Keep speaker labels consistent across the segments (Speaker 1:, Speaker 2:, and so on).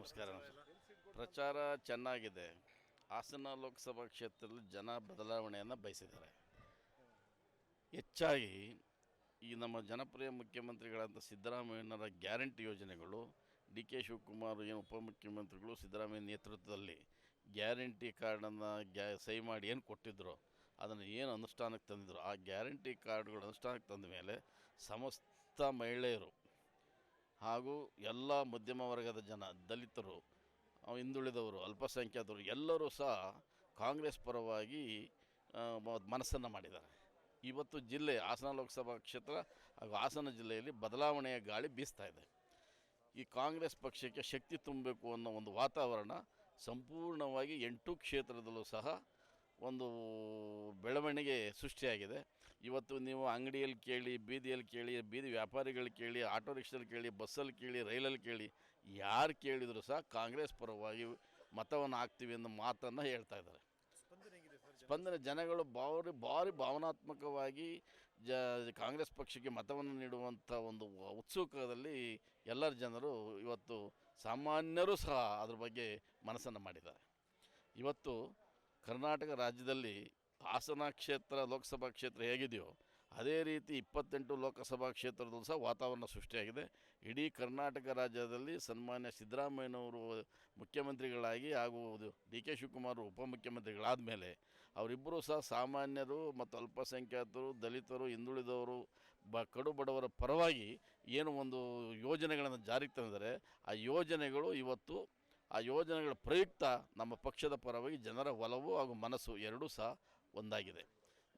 Speaker 1: ನಮಸ್ಕಾರ. ಪ್ರಚಾರ ಚೆನ್ನಾಗಿದೆ. ಹಾಸನ ಲೋಕಸಭಾ ಕ್ಷೇತ್ರದಲ್ಲಿ ಜನ ಬದಲಾವಣೆಯನ್ನು ಬಯಸಿದ್ದಾರೆ. ಹೆಚ್ಚಾಗಿ ಈ ನಮ್ಮ ಜನಪ್ರಿಯ ಮುಖ್ಯಮಂತ್ರಿಗಳಂತ ಸಿದ್ದರಾಮಯ್ಯನವರ ಗ್ಯಾರಂಟಿ ಯೋಜನೆಗಳು, ಡಿ ಕೆ ಶಿವಕುಮಾರ್ ಏನು ಉಪಮುಖ್ಯಮಂತ್ರಿಗಳು ಸಿದ್ದರಾಮಯ್ಯ ನೇತೃತ್ವದಲ್ಲಿ ಗ್ಯಾರಂಟಿ ಕಾರ್ಡನ್ನು ಗ್ಯಾ ಸಹಿ ಮಾಡಿ ಏನು ಕೊಟ್ಟಿದ್ರು, ಅದನ್ನು ಏನು ಅನುಷ್ಠಾನಕ್ಕೆ ತಂದಿದ್ರು, ಆ ಗ್ಯಾರಂಟಿ ಕಾರ್ಡ್ಗಳು ಅನುಷ್ಠಾನಕ್ಕೆ ತಂದ ಮೇಲೆ ಸಮಸ್ತ ಮಹಿಳೆಯರು ಹಾಗೂ ಎಲ್ಲ ಮಧ್ಯಮ ವರ್ಗದ ಜನ, ದಲಿತರು ಹಿಂದುಳಿದವರು, ಅಲ್ಪಸಂಖ್ಯಾತರು, ಎಲ್ಲರೂ ಸಹ ಕಾಂಗ್ರೆಸ್ ಪರವಾಗಿ ಮನಸ್ಸನ್ನು ಮಾಡಿದ್ದಾರೆ. ಇವತ್ತು ಜಿಲ್ಲೆ, ಹಾಸನ ಲೋಕಸಭಾ ಕ್ಷೇತ್ರ ಹಾಗೂ ಹಾಸನ ಜಿಲ್ಲೆಯಲ್ಲಿ ಬದಲಾವಣೆಯ ಗಾಳಿ ಬೀಸ್ತಾ ಇದೆ. ಈ ಕಾಂಗ್ರೆಸ್ ಪಕ್ಷಕ್ಕೆ ಶಕ್ತಿ ತುಂಬಬೇಕು ಅನ್ನೋ ಒಂದು ವಾತಾವರಣ ಸಂಪೂರ್ಣವಾಗಿ ಎಂಟು ಕ್ಷೇತ್ರದಲ್ಲೂ ಸಹ ಒಂದು ಬೆಳವಣಿಗೆ ಸೃಷ್ಟಿಯಾಗಿದೆ. ಇವತ್ತು ನೀವು ಅಂಗಡಿಯಲ್ಲಿ ಕೇಳಿ ಬೀದಿಯಲ್ಲಿ ಕೇಳಿ ಬೀದಿ ವ್ಯಾಪಾರಿಗಳು ಕೇಳಿ ಆಟೋ ರಿಕ್ಷಾದಲ್ಲಿ ಕೇಳಿ ಬಸ್ಸಲ್ಲಿ ಕೇಳಿ ರೈಲಲ್ಲಿ ಕೇಳಿ ಯಾರು ಕೇಳಿದರೂ ಸಹ ಕಾಂಗ್ರೆಸ್ ಪರವಾಗಿ ಮತವನ್ನು ಹಾಕ್ತೀವಿ ಅನ್ನೋ ಮಾತನ್ನು ಹೇಳ್ತಾ ಇದ್ದಾರೆ.
Speaker 2: ಸ್ಪಂದನೆ
Speaker 1: ಜನಗಳು ಭಾರಿ ಭಾರಿ ಭಾವನಾತ್ಮಕವಾಗಿ ಜ ಕಾಂಗ್ರೆಸ್ ಪಕ್ಷಕ್ಕೆ ಮತವನ್ನು ನೀಡುವಂಥ ಒಂದು ಉತ್ಸುಕದಲ್ಲಿ ಎಲ್ಲರ ಜನರು ಇವತ್ತು ಸಾಮಾನ್ಯರು ಸಹ ಅದ್ರ ಬಗ್ಗೆ ಮನಸ್ಸನ್ನು ಮಾಡಿದ್ದಾರೆ. ಇವತ್ತು ಕರ್ನಾಟಕ ರಾಜ್ಯದಲ್ಲಿ ಹಾಸನ ಕ್ಷೇತ್ರ, ಲೋಕಸಭಾ ಕ್ಷೇತ್ರ ಹೇಗಿದೆಯೋ ಅದೇ ರೀತಿ ಇಪ್ಪತ್ತೆಂಟು ಲೋಕಸಭಾ ಕ್ಷೇತ್ರದಲ್ಲೂ ಸಹ ವಾತಾವರಣ ಸೃಷ್ಟಿಯಾಗಿದೆ. ಇಡೀ ಕರ್ನಾಟಕ ರಾಜ್ಯದಲ್ಲಿ ಸನ್ಮಾನ್ಯ ಸಿದ್ದರಾಮಯ್ಯನವರು ಮುಖ್ಯಮಂತ್ರಿಗಳಾಗಿ ಹಾಗೂ ಡಿ ಕೆ ಶಿವಕುಮಾರ್ ಉಪಮುಖ್ಯಮಂತ್ರಿಗಳಾದ ಮೇಲೆ ಅವರಿಬ್ಬರೂ ಸಹ ಸಾಮಾನ್ಯರು ಮತ್ತು ಅಲ್ಪಸಂಖ್ಯಾತರು, ದಲಿತರು, ಹಿಂದುಳಿದವರು, ಬ ಕಡು ಬಡವರ ಪರವಾಗಿ ಏನು ಒಂದು ಯೋಜನೆಗಳನ್ನು ಜಾರಿಗೆ ತಂದರೆ ಆ ಯೋಜನೆಗಳು ಇವತ್ತು ಆ ಯೋಜನೆಗಳ ಪ್ರಯುಕ್ತ ನಮ್ಮ ಪಕ್ಷದ ಪರವಾಗಿ ಜನರ ಒಲವು ಹಾಗೂ ಮನಸ್ಸು ಎರಡೂ ಸಹ ಒಂದಾಗಿದೆ.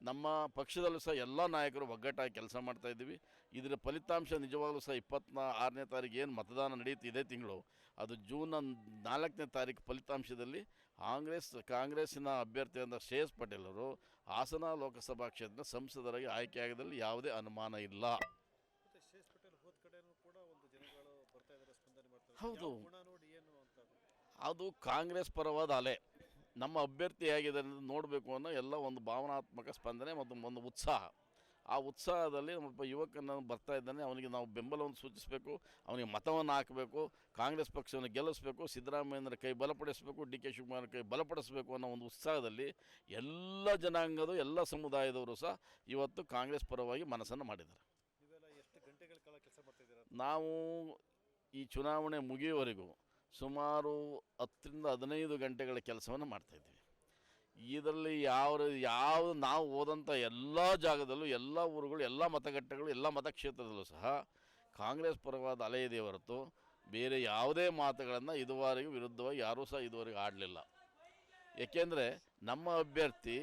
Speaker 1: ನಮ್ಮ ಪಕ್ಷದಲ್ಲೂ ಸಹ ಎಲ್ಲ ನಾಯಕರು ಒಗ್ಗಟ್ಟಾಗಿ ಕೆಲಸ ಮಾಡ್ತಾ ಇದ್ದೀವಿ. ಇದರ ಫಲಿತಾಂಶ ನಿಜವಾಗಲೂ ಸಹ ಇಪ್ಪತ್ನ ಆರನೇ ತಾರೀಕು ಏನು ಮತದಾನ ನಡೆಯುತ್ತೆ ಇದೇ ತಿಂಗಳು. ಅದು ಜೂನ್ ನಾಲ್ಕನೇ ತಾರೀಕು ಫಲಿತಾಂಶದಲ್ಲಿ ಕಾಂಗ್ರೆಸ್ ಕಾಂಗ್ರೆಸ್ಸಿನ ಅಭ್ಯರ್ಥಿಯಾದ ಶ್ರೇಯಸ್ ಪಟೇಲ್ ಅವರು ಹಾಸನ ಲೋಕಸಭಾ ಕ್ಷೇತ್ರದ ಸಂಸದರಾಗಿ ಆಯ್ಕೆಯಾಗದಲ್ಲಿ ಯಾವುದೇ ಅನುಮಾನ ಇಲ್ಲ.
Speaker 2: ಹೋದ ಅದು?
Speaker 1: ಕಾಂಗ್ರೆಸ್ ಪರವಾದ ಅಲೆ. ನಮ್ಮ ಅಭ್ಯರ್ಥಿ ಹೇಗಿದೆ ನೋಡಬೇಕು ಅನ್ನೋ ಎಲ್ಲ ಒಂದು ಭಾವನಾತ್ಮಕ ಸ್ಪಂದನೆ ಮತ್ತು ಒಂದು ಉತ್ಸಾಹ. ಆ ಉತ್ಸಾಹದಲ್ಲಿ ಒಬ್ಬ ಯುವಕನ ಬರ್ತಾ ಇದ್ದಾನೆ ಅವನಿಗೆ ನಾವು ಬೆಂಬಲವನ್ನು ಸೂಚಿಸಬೇಕು ಅವನಿಗೆ ಮತವನ್ನು ಹಾಕಬೇಕು ಕಾಂಗ್ರೆಸ್ ಪಕ್ಷವನ್ನು ಗೆಲ್ಲಿಸಬೇಕು ಸಿದ್ದರಾಮಯ್ಯನ ಕೈ ಬಲಪಡಿಸಬೇಕು ಡಿ ಕೆ ಶಿವಕುಮಾರ್ ಕೈ ಬಲಪಡಿಸಬೇಕು ಅನ್ನೋ ಒಂದು ಉತ್ಸಾಹದಲ್ಲಿ ಎಲ್ಲ ಜನಾಂಗದ ಎಲ್ಲ ಸಮುದಾಯದವರು ಸಹ ಇವತ್ತು ಕಾಂಗ್ರೆಸ್ ಪರವಾಗಿ ಮನಸ್ಸನ್ನು ಮಾಡಿದ್ದಾರೆ. ನಾವು ಈ ಚುನಾವಣೆ ಮುಗಿಯುವವರೆಗೂ ಸುಮಾರು ಹತ್ತರಿಂದ ಹದಿನೈದು ಗಂಟೆಗಳ ಕೆಲಸವನ್ನು ಮಾಡ್ತಾಯಿದ್ದೀವಿ ಇದರಲ್ಲಿ ಯಾವ ಯಾವ ನಾವು ಹೋದಂಥ ಎಲ್ಲ ಜಾಗದಲ್ಲೂ, ಎಲ್ಲ ಊರುಗಳು, ಎಲ್ಲ ಮತಗಟ್ಟೆಗಳು, ಎಲ್ಲ ಮತಕ್ಷೇತ್ರದಲ್ಲೂ ಸಹ ಕಾಂಗ್ರೆಸ್ ಪರವಾದ ಅಲೆಯದೇ ಹೊರತು ಬೇರೆ ಯಾವುದೇ ಮಾತುಗಳನ್ನು ಇದುವರೆಗೂ ವಿರುದ್ಧವಾಗಿ ಯಾರೂ ಸಹ ಇದುವರೆಗೂ ಆಡಲಿಲ್ಲ. ಏಕೆಂದರೆ ನಮ್ಮ ಅಭ್ಯರ್ಥಿ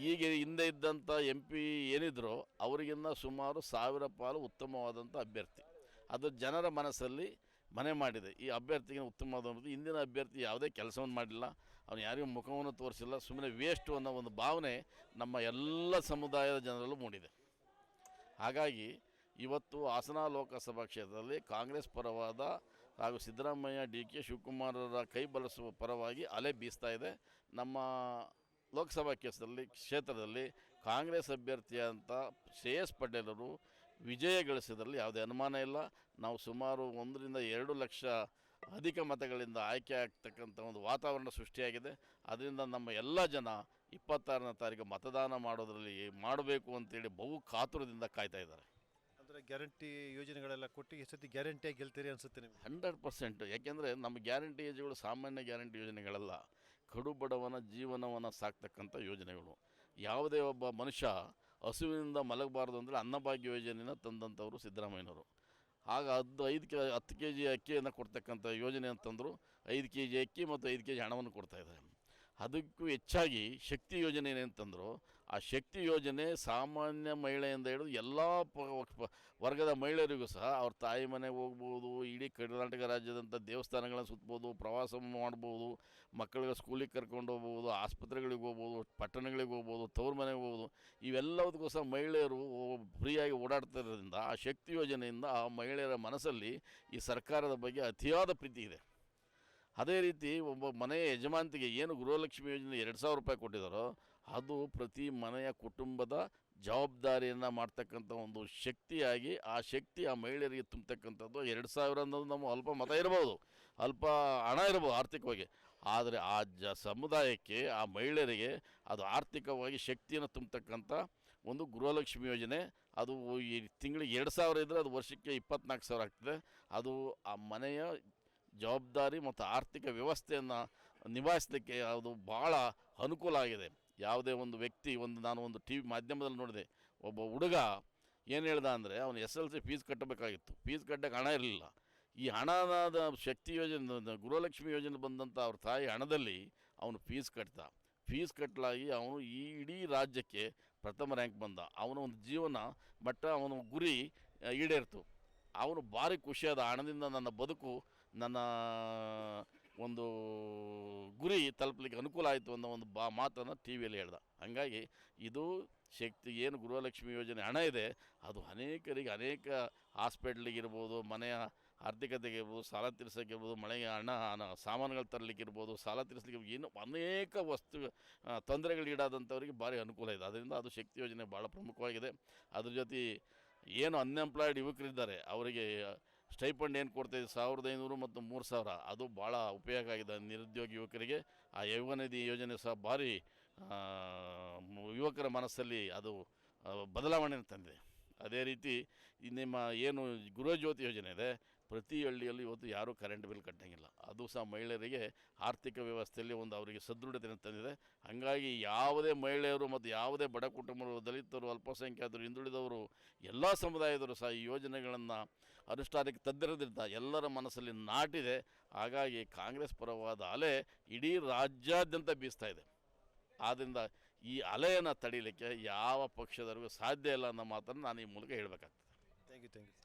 Speaker 1: ಈಗ ಹಿಂದೆ ಇದ್ದಂಥ ಎಂ ಪಿ ಏನಿದ್ರೋ ಅವರಿಗಿನ್ನ ಸುಮಾರು ಸಾವಿರ ಪಾಲು ಉತ್ತಮವಾದಂಥ ಅಭ್ಯರ್ಥಿ. ಅದು ಜನರ ಮನಸ್ಸಲ್ಲಿ ಮನೆ ಮಾಡಿದೆ. ಈ ಅಭ್ಯರ್ಥಿಗೆ ಉತ್ತಮವಾದ ಇಂದಿನ ಅಭ್ಯರ್ಥಿ ಯಾವುದೇ ಕೆಲಸವನ್ನು ಮಾಡಿಲ್ಲ. ಅವನು ಯಾರಿಗೂ ಮುಖವನ್ನು ತೋರಿಸಿಲ್ಲ. ಸುಮ್ಮನೆ ವೇಸ್ಟ್ ಅನ್ನೋ ಒಂದು ಭಾವನೆ ನಮ್ಮ ಎಲ್ಲ ಸಮುದಾಯದ ಜನರಲ್ಲೂ ಮೂಡಿದೆ. ಹಾಗಾಗಿ ಇವತ್ತು ಹಾಸನ ಲೋಕಸಭಾ ಕ್ಷೇತ್ರದಲ್ಲಿ ಕಾಂಗ್ರೆಸ್ ಪರವಾದ ಹಾಗೂ ಸಿದ್ದರಾಮಯ್ಯ ಡಿ ಕೆ ಶಿವಕುಮಾರರ ಕೈ ಬಳಸುವ ಪರವಾಗಿ ಅಲೆ ಬೀಸ್ತಾ ಇದೆ. ನಮ್ಮ ಲೋಕಸಭಾ ಕ್ಷೇತ್ರದಲ್ಲಿ ಕ್ಷೇತ್ರದಲ್ಲಿ ಕಾಂಗ್ರೆಸ್ ಅಭ್ಯರ್ಥಿಯಾದಂಥ ಶ್ರೇಯಸ್ ಪಟೇಲರು ವಿಜಯ ಗಳಿಸಿದ್ರಲ್ಲಿ ಯಾವುದೇ ಅನುಮಾನ ಇಲ್ಲ. ನಾವು ಸುಮಾರು ಒಂದರಿಂದ ಎರಡು ಲಕ್ಷ ಅಧಿಕ ಮತಗಳಿಂದ ಆಯ್ಕೆ ಆಗ್ತಕ್ಕಂಥ ಒಂದು ವಾತಾವರಣ ಸೃಷ್ಟಿಯಾಗಿದೆ. ಅದರಿಂದ ನಮ್ಮ ಎಲ್ಲ ಜನ ಇಪ್ಪತ್ತಾರನೇ ತಾರೀಕು ಮತದಾನ ಮಾಡೋದರಲ್ಲಿ ಮಾಡಬೇಕು ಅಂತೇಳಿ ಬಹು ಕಾತುರದಿಂದ ಕಾಯ್ತಾ ಇದ್ದಾರೆ.
Speaker 2: ಅಂದರೆ ಗ್ಯಾರಂಟಿ ಯೋಜನೆಗಳೆಲ್ಲ ಕೊಟ್ಟು ಈ ಸತಿ ಗ್ಯಾರಂಟಿಯಾಗಿ ಗೆಲ್ತೀರಿ ಅನ್ಸುತ್ತೆ ನಿಮಗೆ?
Speaker 1: Hundred percent. ಯಾಕೆಂದರೆ ನಮ್ಮ ಗ್ಯಾರಂಟಿ ಯೋಜನೆಗಳು ಸಾಮಾನ್ಯ ಗ್ಯಾರಂಟಿ ಯೋಜನೆಗಳಲ್ಲ. ಕಡು ಬಡವನ ಜೀವನವನ್ನು ಸಾಕ್ತಕ್ಕಂಥ ಯೋಜನೆಗಳು. ಯಾವುದೇ ಒಬ್ಬ ಮನುಷ್ಯ ಹಸುವಿನಿಂದ ಮಲಗಬಾರ್ದು ಅಂದರೆ ಅನ್ನಭಾಗ್ಯ ಯೋಜನೆಯನ್ನು ತಂದಂಥವರು ಸಿದ್ದರಾಮಯ್ಯನವರು. ಆಗ ಅದು ಐದು ಕೆ, ಹತ್ತು ಕೆ ಜಿ ಅಕ್ಕಿಯನ್ನು ಕೊಡ್ತಕ್ಕಂಥ ಯೋಜನೆ ಅಂತಂದರು ಐದು ಕೆ ಜಿ ಅಕ್ಕಿ ಮತ್ತು ಐದು ಕೆ ಜಿ ಹಣವನ್ನು ಕೊಡ್ತಾಯಿದ್ದಾರೆ ಅದಕ್ಕೂ ಹೆಚ್ಚಾಗಿ ಶಕ್ತಿ ಯೋಜನೆ ಏನಂತಂದರು ಆ ಶಕ್ತಿ ಯೋಜನೆ ಸಾಮಾನ್ಯ ಮಹಿಳೆಯಿಂದ ಹಿಡಿದು ಎಲ್ಲ ವರ್ಗದ ಮಹಿಳೆಯರಿಗೂ ಸಹ ಅವ್ರ ತಾಯಿ ಮನೆಗೆ ಹೋಗ್ಬೋದು, ಇಡೀ ಕರ್ನಾಟಕ ರಾಜ್ಯದಂಥ ದೇವಸ್ಥಾನಗಳನ್ನು ಸುತ್ಬೋದು, ಪ್ರವಾಸ ಮಾಡ್ಬೋದು, ಮಕ್ಕಳಿಗೆ ಸ್ಕೂಲಿಗೆ ಕರ್ಕೊಂಡು ಹೋಗ್ಬೋದು, ಆಸ್ಪತ್ರೆಗಳಿಗೆ ಹೋಗ್ಬೋದು, ಪಟ್ಟಣಗಳಿಗೆ ಹೋಗ್ಬೋದು, ತವ್ರ ಮನೆಗೆ ಹೋಗ್ಬೋದು ಇವೆಲ್ಲದಕ್ಕೂ ಸಹ ಮಹಿಳೆಯರು ಫ್ರೀಯಾಗಿ ಓಡಾಡ್ತಾ ಇರೋದ್ರಿಂದ ಆ ಶಕ್ತಿ ಯೋಜನೆಯಿಂದ ಆ ಮಹಿಳೆಯರ ಮನಸ್ಸಲ್ಲಿ ಈ ಸರ್ಕಾರದ ಬಗ್ಗೆ ಅತಿಯಾದ ಪ್ರೀತಿ ಇದೆ. ಅದೇ ರೀತಿ ಒಬ್ಬ ಮನೆಯ ಯಜಮಾಂತಿಗೆ ಏನು ಗೃಹಲಕ್ಷ್ಮಿ ಯೋಜನೆ ಎರಡು ಸಾವಿರ ರೂಪಾಯಿ ಕೊಟ್ಟಿದ್ದಾರೋ ಅದು ಪ್ರತಿ ಮನೆಯ ಕುಟುಂಬದ ಜವಾಬ್ದಾರಿಯನ್ನು ಮಾಡ್ತಕ್ಕಂಥ ಒಂದು ಶಕ್ತಿಯಾಗಿ, ಆ ಶಕ್ತಿ ಆ ಮಹಿಳೆಯರಿಗೆ ತುಂಬತಕ್ಕಂಥದ್ದು. ಎರಡು ಸಾವಿರ ಅನ್ನೋದು ನಮ್ಮ ಅಲ್ಪ ಮತ ಇರ್ಬೋದು. ಅಲ್ಪ ಹಣ ಇರ್ಬೋದು ಆರ್ಥಿಕವಾಗಿ. ಆದರೆ ಆ ಜ ಸಮುದಾಯಕ್ಕೆ, ಆ ಮಹಿಳೆಯರಿಗೆ ಅದು ಆರ್ಥಿಕವಾಗಿ ಶಕ್ತಿಯನ್ನು ತುಂಬತಕ್ಕಂಥ ಒಂದು ಗೃಹಲಕ್ಷ್ಮಿ ಯೋಜನೆ. ಅದು ಈ ತಿಂಗಳಿಗೆ ಎರಡು ಸಾವಿರ ಇದ್ದರೆ ಅದು ವರ್ಷಕ್ಕೆ ಇಪ್ಪತ್ನಾಲ್ಕು ಸಾವಿರ ಆಗ್ತದೆ. ಅದು ಆ ಮನೆಯ ಜವಾಬ್ದಾರಿ ಮತ್ತು ಆರ್ಥಿಕ ವ್ಯವಸ್ಥೆಯನ್ನು ನಿಭಾಯಿಸಲಿಕ್ಕೆ ಅದು ಭಾಳ ಅನುಕೂಲ ಆಗಿದೆ. ಯಾವುದೇ ಒಂದು ವ್ಯಕ್ತಿ ಒಂದು ನಾನು ಒಂದು ಟಿ ವಿ ಮಾಧ್ಯಮದಲ್ಲಿ ನೋಡಿದೆ, ಒಬ್ಬ ಹುಡುಗ ಏನು ಹೇಳ್ದ ಅಂದರೆ ಅವನು ಎಸ್ ಎಲ್ ಸಿ ಫೀಸ್ ಕಟ್ಟಬೇಕಾಗಿತ್ತು. ಫೀಸ್ ಕಟ್ಟಕ್ಕೆ ಹಣ ಇರಲಿಲ್ಲ. ಈ ಹಣದ ಶಕ್ತಿ ಯೋಜನೆ ಗೃಹಲಕ್ಷ್ಮಿ ಯೋಜನೆ ಬಂದಂಥ ಅವ್ರ ತಾಯಿ ಹಣದಲ್ಲಿ ಅವನು ಫೀಸ್ ಕಟ್ತ ಫೀಸ್ ಕಟ್ಟಲಾಗಿ ಅವನು ಈ ಇಡೀ ರಾಜ್ಯಕ್ಕೆ ಪ್ರಥಮ ರ್ಯಾಂಕ್ ಬಂದ. ಅವನ ಒಂದು ಜೀವನ ಮಟ್ಟ ಅವನ ಗುರಿ ಈಡೇರಿತು. ಅವನು ಭಾರಿ ಖುಷಿಯಾದ ಹಣದಿಂದ ನನ್ನ ಬದುಕು, ನನ್ನ ಒಂದು ಗುರಿ ತಲುಪಲಿಕ್ಕೆ ಅನುಕೂಲ ಆಯಿತು ಅನ್ನೋ ಒಂದು ಬಾ ಮಾತನ್ನು ಟಿ ವಿಯಲ್ಲಿ ಹೇಳ್ದ. ಹಾಗಾಗಿ ಇದು ಶಕ್ತಿ, ಏನು ಗೃಹಲಕ್ಷ್ಮಿ ಯೋಜನೆ ಹಣ ಇದೆ, ಅದು ಅನೇಕರಿಗೆ, ಅನೇಕ ಹಾಸ್ಪಿಟ್ಲಿಗಿರ್ಬೋದು, ಮನೆಯ ಆರ್ಥಿಕತೆಗೆ ಇರ್ಬೋದು, ಸಾಲ ತೀರ್ಸೋಕ್ಕಿರ್ಬೋದು ಮಳೆಗೆ ಹಣ ಸಾಮಾನುಗಳು ತರಲಿಕ್ಕಿರ್ಬೋದು ಸಾಲ ತೀರಿಸಲಿಕ್ಕೆ ಏನು ಅನೇಕ ವಸ್ತು ತೊಂದರೆಗಳೀಡಾದಂಥವರಿಗೆ ಭಾರಿ ಅನುಕೂಲ ಇದೆ. ಅದರಿಂದ ಅದು ಶಕ್ತಿ ಯೋಜನೆ ಭಾಳ ಪ್ರಮುಖವಾಗಿದೆ. ಅದ್ರ ಜೊತೆ ಏನು ಅನ್ಎಂಪ್ಲಾಯ್ಡ್ ಯುವಕರಿದ್ದಾರೆ, ಅವರಿಗೆ ಸ್ಟೈಪಂಡ್ ಏನು ಕೊಡ್ತಾಯಿದೆ ಸಾವಿರದ ಐನೂರು ಮತ್ತು ಮೂರು ಸಾವಿರ. ಅದು ಭಾಳ ಉಪಯೋಗ ಆಗಿದೆ ನಿರುದ್ಯೋಗಿ ಯುವಕರಿಗೆ. ಆ ಯುವ ನಿಧಿ ಯೋಜನೆ ಸಹ ಭಾರಿ ಯುವಕರ ಮನಸ್ಸಲ್ಲಿ ಅದು ಬದಲಾವಣೆಯನ್ನು ತಂದಿದೆ. ಅದೇ ರೀತಿ ನಿಮ್ಮ ಏನು ಗೃಹಜ್ಯೋತಿ ಯೋಜನೆ ಇದೆ ಪ್ರತಿ ಹಳ್ಳಿಯಲ್ಲಿ ಇವತ್ತು ಯಾರೂ ಕರೆಂಟ್ ಬಿಲ್ ಕಟ್ಟಂಗಿಲ್ಲ. ಅದು ಸಹ ಮಹಿಳೆಯರಿಗೆ ಆರ್ಥಿಕ ವ್ಯವಸ್ಥೆಯಲ್ಲಿ ಒಂದು ಅವರಿಗೆ ಸದೃಢತೆಯನ್ನು ತಂದಿದೆ. ಹಾಗಾಗಿ ಯಾವುದೇ ಮಹಿಳೆಯರು ಮತ್ತು ಯಾವುದೇ ಬಡ ಕುಟುಂಬರು ದಲಿತರು, ಅಲ್ಪಸಂಖ್ಯಾತರು, ಹಿಂದುಳಿದವರು, ಎಲ್ಲ ಸಮುದಾಯದವರು ಸಹ ಈ ಯೋಜನೆಗಳನ್ನು ಅನುಷ್ಠಾನಕ್ಕೆ ತದ್ದಿರೋದ್ರಿಂದ ಎಲ್ಲರ ಮನಸ್ಸಲ್ಲಿ ನಾಟಿದೆ. ಹಾಗಾಗಿ ಕಾಂಗ್ರೆಸ್ ಪರವಾದ ಅಲೆ ಇಡೀ ರಾಜ್ಯಾದ್ಯಂತ ಬೀಸ್ತಾ ಇದೆ. ಆದ್ದರಿಂದ ಈ ಅಲೆಯನ್ನು ತಡೀಲಿಕ್ಕೆ ಯಾವ ಪಕ್ಷದವರೆಗೂ ಸಾಧ್ಯ ಇಲ್ಲ ಅನ್ನೋ ಮಾತನ್ನು ನಾನು ಈ ಮೂಲಕ ಹೇಳಬೇಕಾಗ್ತದೆ.
Speaker 2: Thank you
Speaker 1: thank you